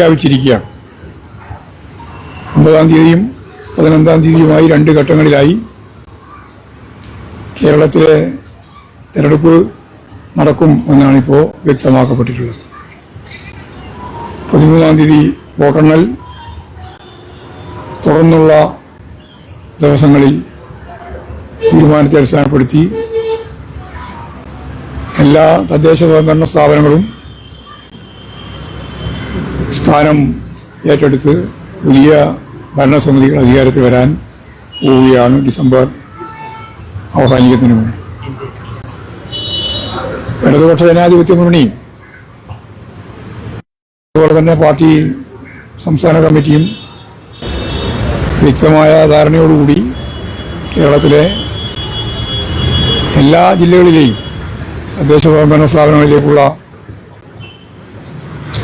പ്രഖ്യാപിച്ചിരിക്കുകയാണ്. ഒമ്പതാം തീയതിയും പതിനൊന്നാം തീയതിയുമായി രണ്ട് ഘട്ടങ്ങളിലായി കേരളത്തിലെ തെരഞ്ഞെടുപ്പ് നടക്കും എന്നാണ് ഇപ്പോൾ വ്യക്തമാക്കപ്പെട്ടിട്ടുള്ളത്. പതിമൂന്നാം തീയതി വോട്ടെണ്ണൽ തുടർന്നുള്ള ദിവസങ്ങളിൽ തീരുമാനത്തെ അടിസ്ഥാനപ്പെടുത്തി എല്ലാ തദ്ദേശ സ്വയംഭരണ സ്ഥാപനങ്ങളും സ്ഥാനം ഏറ്റെടുത്ത് പുതിയ ഭരണസമിതികൾ അധികാരത്തിൽ വരാൻ പോവുകയാണ് ഡിസംബർ അവസാനിക്കുന്നതിന് മുമ്പ് ഇടതുപക്ഷ ജനാധിപത്യ മുന്നണിയും അതുപോലെ തന്നെ പാർട്ടി സംസ്ഥാന കമ്മിറ്റിയും വ്യക്തമായ ധാരണയോടുകൂടി കേരളത്തിലെ എല്ലാ ജില്ലകളിലെയും തദ്ദേശ സ്വയംഭരണ സ്ഥാപനങ്ങളിലേക്കുള്ള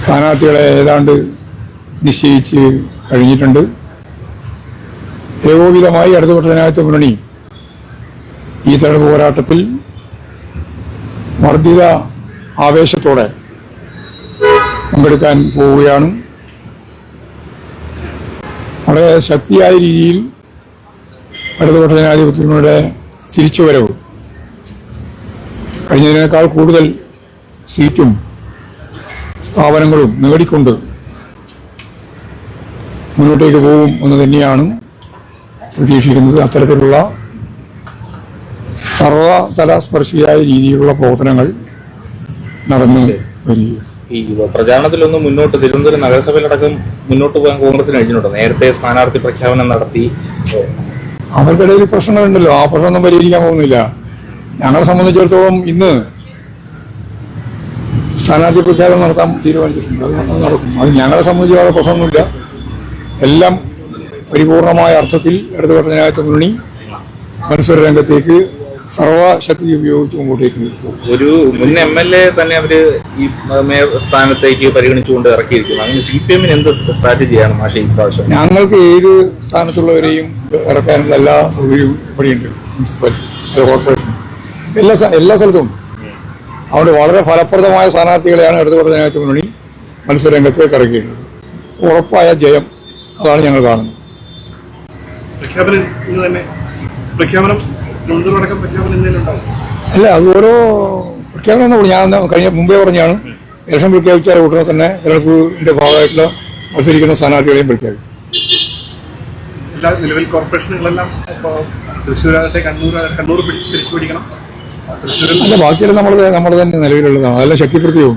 സ്ഥാനാർത്ഥികളെ ഏതാണ്ട് നിശ്ചയിച്ച് കഴിഞ്ഞിട്ടുണ്ട്. ഏകോപിതമായി ഇടതുപക്ഷ ജനാധിപത്യ മുന്നണി ഈ തെരഞ്ഞെടുപ്പ് പോരാട്ടത്തിൽ വർദ്ധിത ആവേശത്തോടെ പങ്കെടുക്കാൻ പോവുകയാണ്. വളരെ ശക്തിയായ രീതിയിൽ ഇടതുപക്ഷ ജനാധിപത്യങ്ങളുടെ തിരിച്ചുവരവ് കഴിഞ്ഞതിനേക്കാൾ കൂടുതൽ സീറ്റും സ്ഥാപനങ്ങളും നേടിക്കൊണ്ട് മുന്നോട്ടേക്ക് പോകും എന്ന് തന്നെയാണ് പ്രതീക്ഷിക്കുന്നത്. അത്തരത്തിലുള്ള സർവതല സ്പർശിയായ രീതിയിലുള്ള പ്രവർത്തനങ്ങൾ നടന്നു വരിക ഈ പ്രചാരണത്തിലൊന്നും മുന്നോട്ട് തിരുവനന്തപുരം നഗരസഭയിലടക്കം മുന്നോട്ട് പോകാൻ കോൺഗ്രസിന് കഴിഞ്ഞിട്ടുണ്ട്? നേരത്തെ സ്ഥാനാർത്ഥി പ്രഖ്യാപനം നടത്തി. അവർക്കിടയിൽ പ്രശ്നങ്ങളുണ്ടല്ലോ. ആ പ്രശ്നമൊന്നും പരിഹരിക്കാൻ പോകുന്നില്ല. ഞങ്ങളെ സംബന്ധിച്ചിടത്തോളം ഇന്ന് സ്ഥാനാർത്ഥി പ്രഖ്യാപനം നടത്താൻ തീരുമാനിച്ചിട്ടുണ്ട്. അത് നടക്കും. അത് ഞങ്ങളെ സംബന്ധിച്ച് വളരെ പ്രശ്നമൊന്നുമില്ല. എല്ലാം പരിപൂർണമായ അർത്ഥത്തിൽ ഇടതുപക്ഷ ജനാധിപത്യ മുന്നണി മത്സര രംഗത്തേക്ക് സർവശക്തി ഉപയോഗിച്ച് മുമ്പോട്ടേക്ക് ഒരു മുൻ എം എൽ എ തന്നെ അവർ ഈ മേയർ സ്ഥാനത്തേക്ക് പരിഗണിച്ചുകൊണ്ട് ഇറക്കിയിരിക്കുന്നു. അങ്ങനെ സി പി എമ്മിന് എന്ത് സ്ട്രാറ്റജിയാണ് മാഷെ ഇപ്രാവശ്യം? ഞങ്ങൾക്ക് ഏത് സ്ഥാനത്തുള്ളവരെയും ഇറക്കാനുള്ള എല്ലാ സൗകര്യവും ഇവിടെയുണ്ട്. മുനിസിപ്പാലിറ്റി കോർപ്പറേഷൻ എല്ലാ എല്ലാ സ്ഥലത്തും. അവിടെ വളരെ ഫലപ്രദമായ സ്ഥാനാർത്ഥികളെയാണ് ഇടതുപക്ഷ ജനാധിപത്യ മുന്നണി മത്സരരംഗത്തേക്ക് ഇറക്കിയിട്ടുള്ളത് ഉറപ്പായ ജയം അതാണ് ഞങ്ങൾ കാണുന്നത്. അല്ല അത് ഓരോ പ്രഖ്യാപനം എന്ന് പറഞ്ഞു ഞാൻ കഴിഞ്ഞ മുമ്പേ പറഞ്ഞാണ്. ഇലക്ഷൻ പ്രഖ്യാപിച്ച ഉടനെ തന്നെ തെരഞ്ഞെടുപ്പിന്റെ ഭാഗമായിട്ടുള്ള മത്സരിക്കുന്ന സ്ഥാനാർത്ഥികളെയും പ്രഖ്യാപിക്കും. എല്ലാ നിലവിൽ കോർപ്പറേഷനുകളെല്ലാം തൃശ്ശൂരാകട്ടെ കണ്ണൂർ കണ്ണൂർ തിരിച്ചു പിടിക്കണം അല്ല ബാക്കിയെല്ലാം നമ്മൾ നമ്മൾ തന്നെ നിലവിലുള്ളതാണ്. അതെല്ലാം ശക്തിപ്പെടുത്തിയും?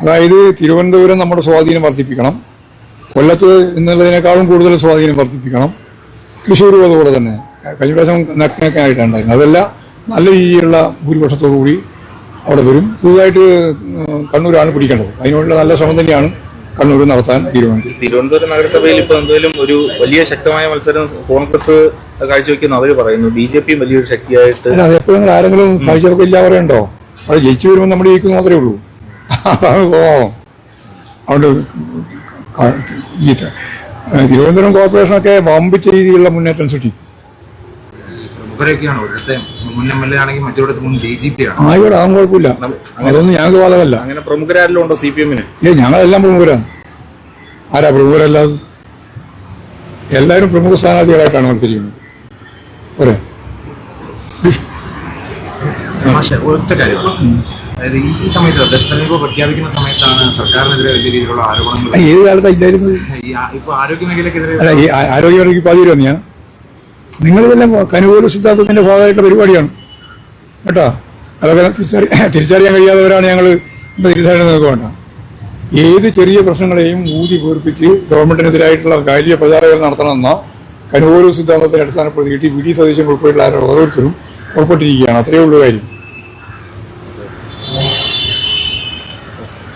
അതായത് തിരുവനന്തപുരം നമ്മുടെ സ്വാധീനം വർദ്ധിപ്പിക്കണം. കൊല്ലത്ത് എന്നുള്ളതിനേക്കാളും കൂടുതൽ സ്വാധീനം വർദ്ധിപ്പിക്കണം. തൃശ്ശൂർ അതുപോലെ തന്നെ. കഴിഞ്ഞ പ്രാവശ്യം നക്കിനൊക്കെയായിട്ടുണ്ടായിരുന്നു അതെല്ലാം നല്ല രീതിയിലുള്ള ഭൂരിപക്ഷത്തോടു കൂടി അവിടെ വരും. പുതുതായിട്ട് കണ്ണൂരാണ് പിടിക്കേണ്ടത്. അതിനുള്ള നല്ല ശ്രമം തന്നെയാണ് കണ്ണൂർ നടത്താൻ തീരുമാനിച്ചു. തിരുവനന്തപുരം നഗരസഭയിൽ ഇപ്പൊ എന്തെങ്കിലും ഒരു വലിയ ശക്തമായ മത്സരം കോൺഗ്രസ് കാഴ്ചവെക്കുന്ന അവർ പറയുന്നു. ബി ജെ പി വലിയൊരു ശക്തിയായിട്ട് അത് എപ്പോഴും ആരെങ്കിലും കാഴ്ചവെക്കില്ല ഇല്ല പറയണ്ടോ? അത് ജയിച്ചു വരുമ്പോൾ നമ്മൾ ജയിക്കുന്നു മാത്രമേ ഉള്ളൂ. അതാണ് സ്വഭാവം അതുകൊണ്ട് തിരുവനന്തപുരം കോർപ്പറേഷനൊക്കെ വമ്പിച്ച രീതിയിലുള്ള മുന്നേറ്റം സൃഷ്ടിക്കും. പ്രമുഖരൊക്കെയാണ് ഒരിടത്തെ മുൻ എം എൽ എ ആണെങ്കിൽ മറ്റൊരിടത്ത് മുൻ ഡി ജി പി ആണ്. ആയിക്കോട്ടെ അതും കുഴപ്പമില്ല. അതൊന്നും ഞങ്ങൾക്ക് ബാധകമല്ല അങ്ങനെ പ്രമുഖരാരിലും ഉണ്ടോ സി പി എമ്മിന്? ഏ ഞങ്ങളെല്ലാം പ്രമുഖരാണ് ആരാ പ്രമുഖരല്ലാതെ എല്ലാവരും പ്രമുഖ സ്ഥാനാർത്ഥികളായിട്ടാണ് മത്സരിക്കുന്നത്. പോരെ. ഒറ്റ കാര്യമാണ്. അതായത് ഈ സമയത്ത് തദ്ദേശ പ്രഖ്യാപിക്കുന്ന സമയത്താണ് സർക്കാരിനെതിരെ വലിയ രീതിയിലുള്ള ആരോപണങ്ങൾ ഏത് കാലത്താണ് ഇല്ലായിരുന്നു ഇപ്പൊ ആരോഗ്യ മേഖലക്കെതിരെ ആരോഗ്യമേഖലയ്ക്ക് പാതി വന്നിയാ നിങ്ങളിതെല്ലാം കനുകൂല സിദ്ധാന്തത്തിന്റെ ഭാഗമായിട്ടുള്ള പരിപാടിയാണ്. കേട്ടോ? അതൊക്കെ തിരിച്ചറി തിരിച്ചറിയാൻ കഴിയാത്തവരാണ് ഞങ്ങൾ തിരിച്ചറിയാൻ നോക്കുവേണ്ട വേണ്ട? ഏത് ചെറിയ പ്രശ്നങ്ങളെയും ഊതി പൂർപ്പിച്ച് ഗവൺമെന്റിനെതിരായിട്ടുള്ള കാര്യ പ്രചാരങ്ങൾ നടത്തണമെന്ന കനുകൂല സിദ്ധാന്തത്തെ അടിസ്ഥാനപ്പെടുത്തിയിട്ട് വി ഡി സതീശൻ ഉൾപ്പെടെയുള്ള ഓരോരുത്തരും പുറപ്പെട്ടിരിക്കുകയാണ് അത്രയേ ഉള്ളൂ കാര്യം.